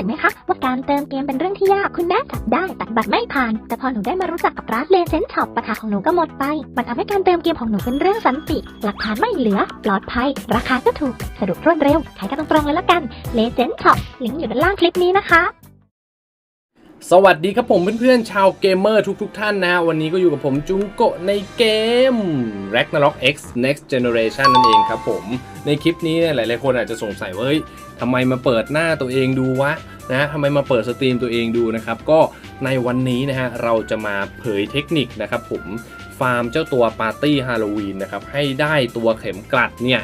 สึกไหมคะว่าการเติมเกมเป็นเรื่องที่ยากคุณแม่จับได้ตัดบัตรไม่ผ่าน แต่พอหนูได้มารู้จักกับร้านเลเซนช็อปปัญหาของหนูก็หมดไป มันทำให้การเติมเกมของหนูเป็นเรื่องสันติ หลักฐานไม่เหลือ ปลอดภัย ราคาก็ถูกสะดวกรวดเร็วใช้กันตรงๆเลยละกันเลเซนช็อปลิงก์อยู่ด้านล่างคลิปนี้นะคะ สวัสดีครับผมเพื่อนๆชาวเกมเมอร์ทุกๆทท่านนะวันนี้ก็อยู่กับผมจุงโกะในเกม Ragnarok X Next Generation นั่นเองครับผม ในคลิปนี้หลายๆคนอาจจะสงสัยว่าเฮ้ยทำไมมาเปิดหน้าตัวเองดูวะนะทำไมมาเปิดสตรีมตัวเองดูนะครับ ก็ในวันนี้นะฮะเราจะมาเผยเทคนิคนะครับผมฟาร์มเจ้าตัวปาร์ตี้ฮาโลวีนนะครับให้ได้ตัวเข็มกลัดเนี่ย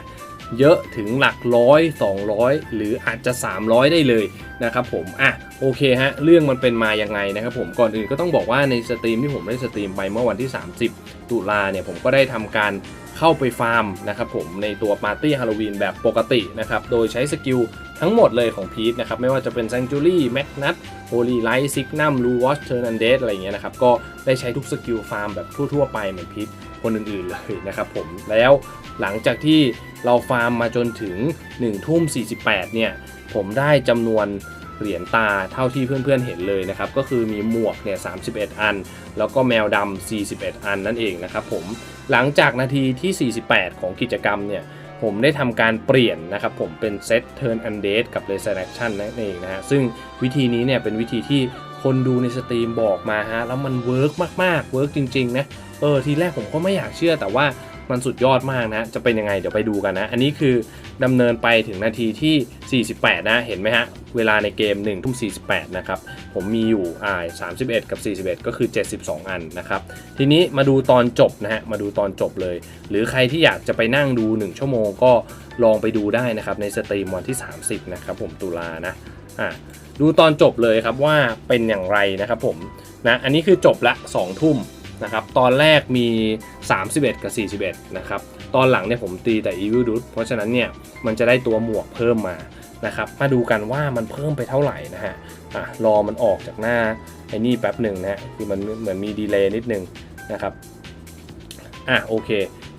เยอะถึงหลักร้อย 200 หรืออาจจะ 300 ได้เลยนะครับผมอะโอเคฮะเรื่องมันเป็นมายังไงนะครับผมก่อนอื่นก็ต้องบอกว่าในสตรีมที่ผมได้สตรีมไปเมื่อวันที่ 30 ตุลาเนี่ยผมก็ได้ทำการเข้าไปฟาร์มนะครับผมในตัวปาร์ตี้ฮาโลวีนแบบปกตินะครับโดยใช้สกิลทั้งหมดเลยของพีทนะครับไม่ว่าจะเป็นแซงตุรี่แมกนัต Sanctuary Magnus Holy Light Signum l u w a s Turn Undead อะไรอย่างเงี้ยนะครับ ก็ได้ใช้ทุกสกิลฟาร์มแบบทั่ว ๆ ไปเหมือนพีทคนอื่นๆเลยนะครับผมแล้วหลังจากที่เราฟาร์มมาจนถึง1ทุ่ม48 เนี่ย ผมได้จำนวนเหรียญตาเท่าที่เพื่อนๆเห็นเลยนะครับ ก็คือมีหมวกเนี่ย31 อัน แล้วก็แมวดำ41 อันนั่นเองนะครับผมหลังจากนาทีที่ 48 ของกิจกรรมเนี่ย ผมได้ทำการเปลี่ยนนะครับผมเป็นเซต Turn Undead กับ Resurrection นั่นเองนะฮะซึ่งวิธีนี้เนี่ยเป็นวิธีที่คนดูในสตรีมบอกมาฮะแล้วมันเวิร์กมากๆเวิร์กจริงๆนะเออทีแรกผมก็ไม่อยากเชื่อแต่ว่า มันสุดยอดมากนะ จะเป็นยังไงเดี๋ยวไปดูกันนะ อันนี้คือดำเนินไปถึงนาทีที่ 48 นะ เห็นไหมฮะ เวลาในเกม1ทุ่ม48 นะครับ ผมมีอยู่อ่า31 กับ 41 ก็คือ 72 อันนะครับ ทีนี้มาดูตอนจบนะฮะ มาดูตอนจบเลย หรือใครที่อยากจะไปนั่งดู 1 ชั่วโมงก็ลองไปดูได้นะครับในสตรีมวันที่ 30 นะครับผมตุลานะ อ่าดูตอนจบเลยครับว่าเป็นอย่างไรนะครับผมนะ อันนี้คือจบละ2ทุ่ม นะครับตอนแรกมี 31 กับ 41 นะครับ ตอนหลังเนี่ยผมตีแต่ Evil d u d เพราะฉะนั้นเนี่ยมันจะได้ตัวหมวกเพิ่มมานะครับมาดูกันว่ามันเพิ่มไปเท่าไหร่นะฮะอะรอมันออกจากหน้าไอ้นี่แป๊บหนึ่งนะฮะคือมันเหมือนมีดีเลย์นิดนึงนะครับอะโอเค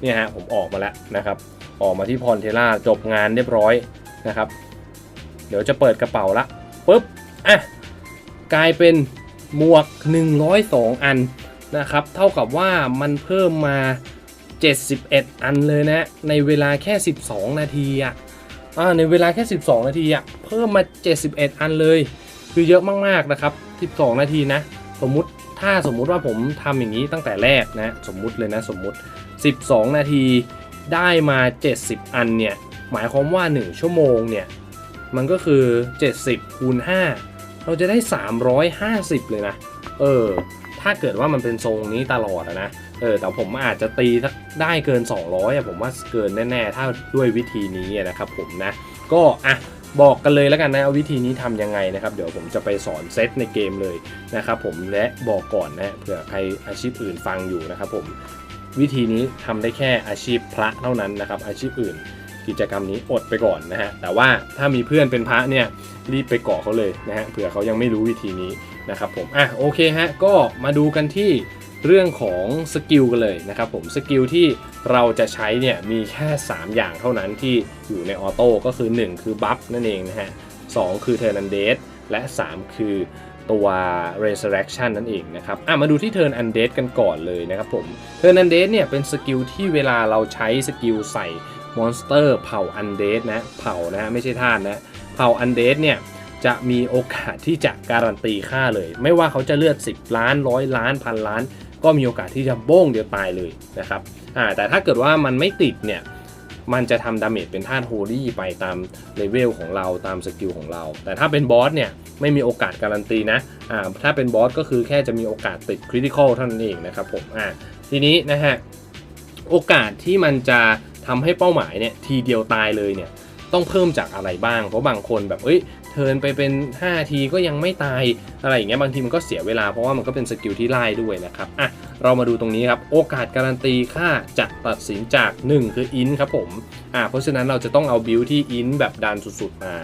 เนี่ยฮะผมออกมาแล้วนะครับออกมาที่พรเทล่าจบงานเรียบร้อยนะครับ เดี๋ยวจะเปิดกระเป๋าละปุ๊บอะกลายเป็นหมวก 102 อัน นะครับ เท่ากับว่ามันเพิ่มมา 71 อันเลยนะ ในเวลาแค่ 12 นาทีอะอ่าในเวลาแค่ 12 นาทีอะเพิ่มมา 71 อันเลย คือเยอะมากๆนะครับ 12 นาทีนะ สมมุติถ้าสมมุติว่าผมทำอย่างนี้ตั้งแต่แรกนะ สมมุติเลยนะสมมุติ 12 นาทีได้มา 70 อันเนี่ย หมายความว่า 1 ชั่วโมงเนี่ย มันก็คือ 70คูณ5เราจะได้ 350 เลยนะ เออ ถ้าเกิดว่ามันเป็นทรงนี้ตลอดนะเออแต่ผมอาจจะตีได้เกิน 200อะผมว่าเกินแน่ๆถ้าด้วยวิธีนี้นะครับผมนะก็อะบอกกันเลยแล้วกันนะเอาวิธีนี้ทำยังไงนะครับ เดี๋ยวผมจะไปสอนเซตในเกมเลยนะครับผมและบอกก่อนนะเผื่อใครอาชีพอื่นฟังอยู่นะครับผมวิธีนี้ทำได้แค่อาชีพพระเท่านั้นนะครับ อาชีพอื่นกิจกรรมนี้อดไปก่อนนะฮะแต่ว่าถ้ามีเพื่อนเป็นพระเนี่ยรีบไปเกาะเขาเลยนะฮะเผื่อเขายังไม่รู้วิธีนี้ นะครับผมอะโอเคฮะก็มาดูกันที่เรื่องของสกิลกันเลยนะครับผมสกิลที่เราจะใช้เนี่ยมีแค่ 3 อย่างเท่านั้นที่อยู่ในออโต้ก็คือ 1 คือบัฟนั่นเองนะฮะสองคือเทอร์นันเดสและ 3 คือตัว Resurrection นั่นเองนะครับอะมาดูที่ Turn Undead กันก่อนเลยนะครับผม Turn Undead เนี่ยเป็นสกิลที่เวลาเราใช้สกิลใส่มอนสเตอร์เผ่า Undead นะเผ่านะฮะไม่ใช่ท่านนะเผ่า Undead เนี่ย จะมีโอกาสที่จะการันตีค่าเลย ไม่ว่าเขาจะเลือด 10 ล้านร้อยล้านพันล้าน ก็มีโอกาสที่จะโบ้งเดียวตายเลยนะครับอ่าแต่ถ้าเกิดว่ามันไม่ติดเนี่ยมันจะทำดาเมจเป็นธาตุโฮลี่ไปตามเลเวลของเราตามสกิลของเรา แต่ถ้าเป็นบอสเนี่ยไม่มีโอกาสการันตีนะอ่าถ้าเป็นบอสก็คือแค่จะมีโอกาสติดคริติคอลเท่านั้นเองนะครับผมอ่าทีนี้นะฮะโอกาสที่มันจะทำให้เป้าหมายเนี่ยทีเดียวตายเลยเนี่ย ต้องเพิ่มจากอะไรบ้าง เพราะบางคนแบบเอ้ยเทินไปเป็น 5 ทีก็ยังไม่ตายอะไรอย่างเงี้ยบางทีมันก็เสียเวลาเพราะว่ามันก็เป็นสกิลที่ไล่ด้วยนะครับอะเรามาดูตรงนี้ครับ โอกาสการันตีค่าจะตัดสินจาก 1 คืออินครับผมอะเพราะฉะนั้นเราจะต้องเอาบิลที่อินแบบดันสุดๆมา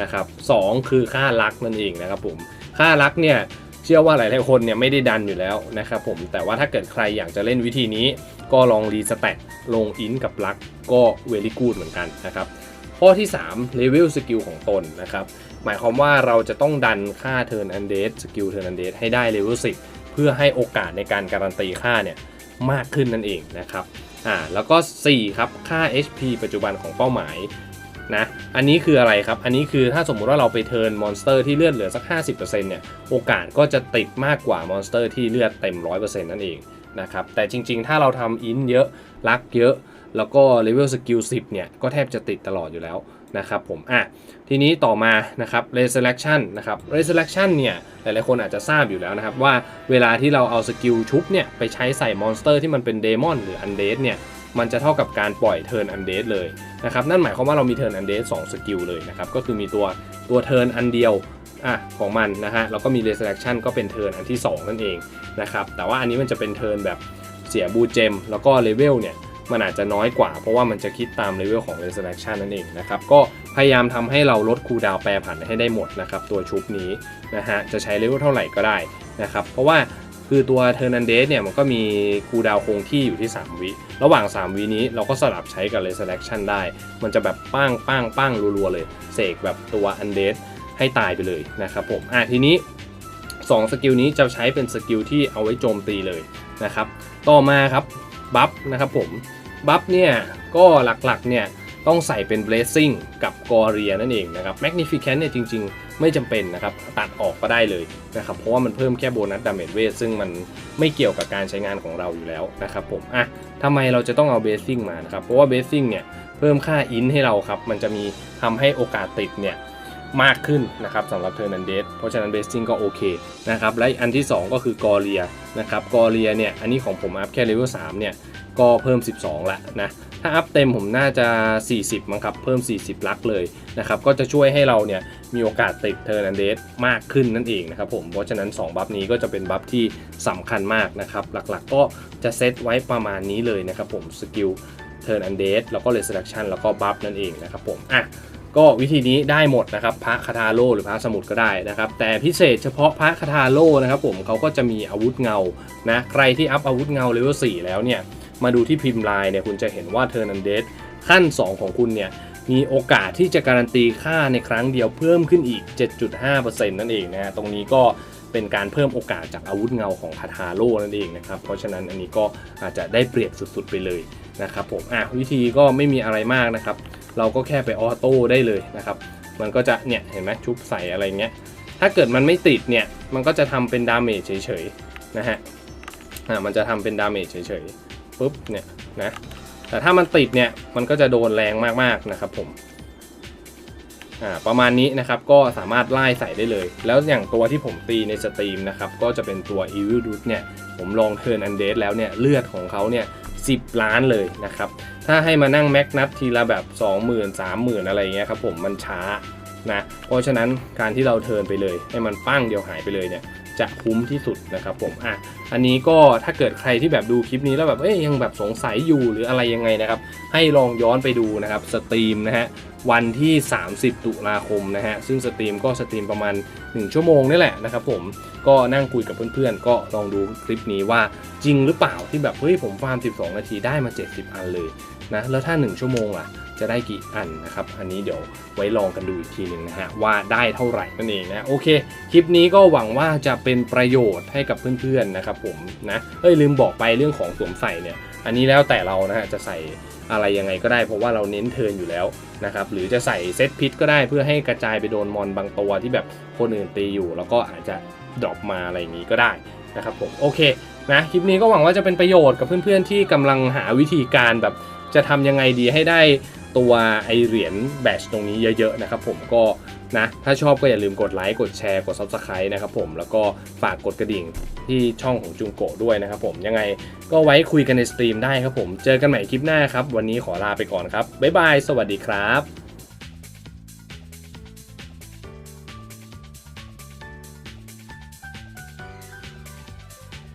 นะครับสองคือค่าลักนั่นเองนะครับผมค่าลักเนี่ยเชื่อว่าหลายๆคนเนี่ยไม่ได้ดันอยู่แล้วนะครับผมแต่ว่าถ้าเกิดใครอยากจะเล่นวิธีนี้ ก็ลองรีสแต็กลงอินกับลักก็เวลี่กูดเหมือนกันนะครับ ข้อที่3 Level Skill ของตนนะครับ หมายความว่าเราจะต้องดันค่า Turn and Date สกิล Turn and Date ให้ได้เลเวล10 เพื่อให้โอกาสในการการันตีค่าเนี่ยมากขึ้นนั่นเองนะครับอ่าแล้วก็ 4 ครับ ค่า HP ปัจจุบันของเป้าหมายนะอันนี้คืออะไรครับ อันนี้คือถ้าสมมุติว่าเราไปเทิร์นมอนสเตอร์ที่เลือดเหลือสัก 50%เนี่ยโอกาสก็จะติดมากกว่ามอนสเตอร์ที่เลือดเต็ม 100%นั่นเองนะครับแต่จริงๆ ถ้าเราทำอินเยอะลักเยอะ แล้วก็เลเวลสกิล10 เนี่ย ก็แทบจะติดตลอดอยู่แล้วนะครับผม อะ ทีนี้ต่อมานะครับ resurrection นะครับ resurrection เนี่ย หลายๆคนอาจจะทราบอยู่แล้วนะครับว่าเวลาที่เราเอาสกิลชุบเนี่ย ไปใช้ใส่มอนสเตอร์ที่มันเป็นเดมอนหรือ undead เนี่ย มันจะเท่ากับการปล่อย turn undead เลยนะครับ นั่นหมายความว่าเรามี turn undead 2สกิลเลยนะครับ ก็คือมีตัวตัว turn อันเดียวอะของมันนะฮะ แล้วก็มี resurrection ก็เป็น turn อันที่ 2 นั่นเองนะครับ แต่ว่าอันนี้มันจะเป็น turn แบบเสียบูเจม แล้วก็เลเวลเนี่ย มันอาจจะน้อยกว่า เพราะว่ามันจะคิดตามเลเวลของ resurrection นั่นเองนะครับ ก็พยายามทำให้เราลดคูดาวแปรผันให้ได้หมดนะครับ ตัวชุบนี้นะฮะจะใช้เลเวลเท่าไหร่ก็ได้นะครับ เพราะว่าคือตัว t u r n a n d e s เนี่ยมันก็มีคูดาวคงที่อยู่ที่ 3 วิ ระหว่าง 3 วินี้เราก็สลับใช้กับ resurrection ได้ มันจะแบบป้างป้างป้างรัวๆเลย เสกแบบตัว undead ให้ตายไปเลยนะครับผมอะทีนี้2สกิลนี้จะใช้เป็นสกิลที่เอาไว้โจมตีเลยนะครับ ต่อมาครับ บัฟนะครับผมบัฟเนี่ยก็หลักๆเนี่ยต้องใส่เป็น blessing กับ g o r i a นั่นเองนะครับ magnificent เนี่ยจริง ๆ ไม่จำเป็นนะครับ ตัดออกก็ได้เลยนะครับ เพราะว่ามันเพิ่มแค่โบนัสดาเมจเวทซึ่งมันไม่เกี่ยวกับการใช้งานของเราอยู่แล้วนะครับผม อะทำไมเราจะต้องเอา blessing มานะครับ เพราะว่า blessing เนี่ยเพิ่มค่า int ให้เราครับ มันจะมีทำให้โอกาสติดเนี่ย มากขึ้นนะครับสำหรับ t u r n a n d e s เพราะฉะนั้น blessing ก็โอเคนะครับและอันที่ 2 ก็คือ g o r i a นะครับ g o r i a เนี่ยอันนี้ของผมอัพแค่ level 3เนี่ยก็เพิ่ม 12 ละนะถ้าอัพเต็มผมน่าจะ 40 มั้งครับเพิ่ม 40 ลักเลยนะครับก็จะช่วยให้เราเนี่ยมีโอกาสติดเทอร์นันเดสมากขึ้นนั่นเองนะครับผมเพราะฉะนั้น 2 บัฟนี้ก็จะเป็นบัฟที่สำคัญมากนะครับหลักๆก็จะเซตไว้ประมาณนี้เลยนะครับผมสกิลเทอร์นันเดสแล้วก็เรสดักชันแล้วก็บัฟนั่นเองนะครับผมอะ ก็วิธีนี้ได้หมดนะครับพระคาทาโลหรือพระสมุดก็ได้นะครับ แต่พิเศษเฉพาะพระคาทาโลนะครับผมเขาก็จะมีอาวุธเงานะใครที่อัพอาวุธเงาเลเวล4แล้วเนี่ยมาดูที่พิมพ์ลายเนี่ยคุณจะเห็นว่าเทอร์นันเดสขั้น 2 ของคุณเนี่ยมีโอกาสที่จะการันตีค่าในครั้งเดียวเพิ่มขึ้นอีก 7.5%นั่นเองนะฮะตรงนี้ก็เป็นการเพิ่มโอกาสจากอาวุธเงาของคาทาโร่นั่นเองนะครับ เพราะฉะนั้นอันนี้ก็อาจจะได้เปรียบสุดๆไปเลยนะครับผมอะวิธีก็ไม่มีอะไรมากนะครับ เราก็แค่ไปออโต้ได้เลยนะครับ มันก็จะเนี่ยเห็นไหมชุบใส่อะไรเงี้ย ถ้าเกิดมันไม่ติดเนี่ย มันก็จะทำเป็นดาเมจเฉยๆนะฮะ อ่า มันจะทำเป็นดาเมจเฉยๆปุ๊บเนี่ยนะ แต่ถ้ามันติดเนี่ย มันก็จะโดนแรงมากๆนะครับผม อ่า ประมาณนี้นะครับ ก็สามารถไล่ใส่ได้เลย แล้วอย่างตัวที่ผมตีในสตรีมนะครับ ก็จะเป็นตัว Evil d u d เนี่ย ผมลองเทิร์นอันเดสแล้วเนี่ย เลือดของเขาเนี่ย 10 ล้านเลยนะครับ ถ้าให้มานั่งแม็กนับทีละแบบ 20,000 30,000 อะไรเงี้ยครับผมมันช้านะ เพราะฉะนั้นการที่เราเทิร์นไปเลย ให้มันปั้งเดียวหายไปเลยเนี่ย จะคุ้มที่สุดนะครับผมอะอันนี้ก็ถ้าเกิดใครที่แบบดูคลิปนี้แล้วแบบเอ้ยยังแบบสงสัยอยู่หรืออะไรยังไงนะครับ ให้ลองย้อนไปดูนะครับสตรีมนะฮะวันที่ 30 ตุลาคมนะฮะซึ่งสตรีมก็สตรีมประมาณ 1 ชั่วโมงนี่แหละนะครับผมก็นั่งคุยกับเพื่อนๆ ก็ลองดูคลิปนี้ว่าจริงหรือเปล่าที่แบบเฮ้ยผมฟาร์ม 12 นาทีได้มา 70 อันเลย นะแล้วถ้า 1 ชั่วโมงล่ะจะได้กี่อันนะครับ อันนี้เดี๋ยวไว้ลองกันดูอีกทีหนึ่งนะฮะว่าได้เท่าไหร่นั่นเองนะโอเค คลิปนี้ก็หวังว่าจะเป็นประโยชน์ให้กับเพื่อนๆนะครับผมนะเอ้ยลืมบอกไปเรื่องของสวมใส่เนี่ยอันนี้แล้วแต่เรานะฮะจะใส่อะไรยังไงก็ได้เพราะว่าเราเน้นเทินอยู่แล้วนะครับหรือจะใส่เซตพิษก็ได้เพื่อให้กระจายไปโดนมอนบางตัวที่แบบคนอื่นตีอยู่ แล้วก็อาจจะดรอปมาอะไรอย่างนี้ก็ได้นะครับผมโอเคนะคลิปนี้ก็หวังว่าจะเป็นประโยชน์กับเพื่อนๆที่กำลังหาวิธีการแบบ จะทำยังไงดีให้ได้ตัวไอเหรียญแบชตรงนี้เยอะๆนะครับผมก็นะถ้าชอบก็อย่าลืมกดไลค์กดแชร์กด Subscribe นะครับผมแล้วก็ฝากกดกระดิ่งที่ช่องของจุงโกะด้วยนะครับผมยังไงก็ไว้คุยกันในสตรีมได้ครับผม เจอกันใหม่คลิปหน้าครับ วันนี้ขอลาไปก่อนครับ บ๊ายบาย สวัสดีครับ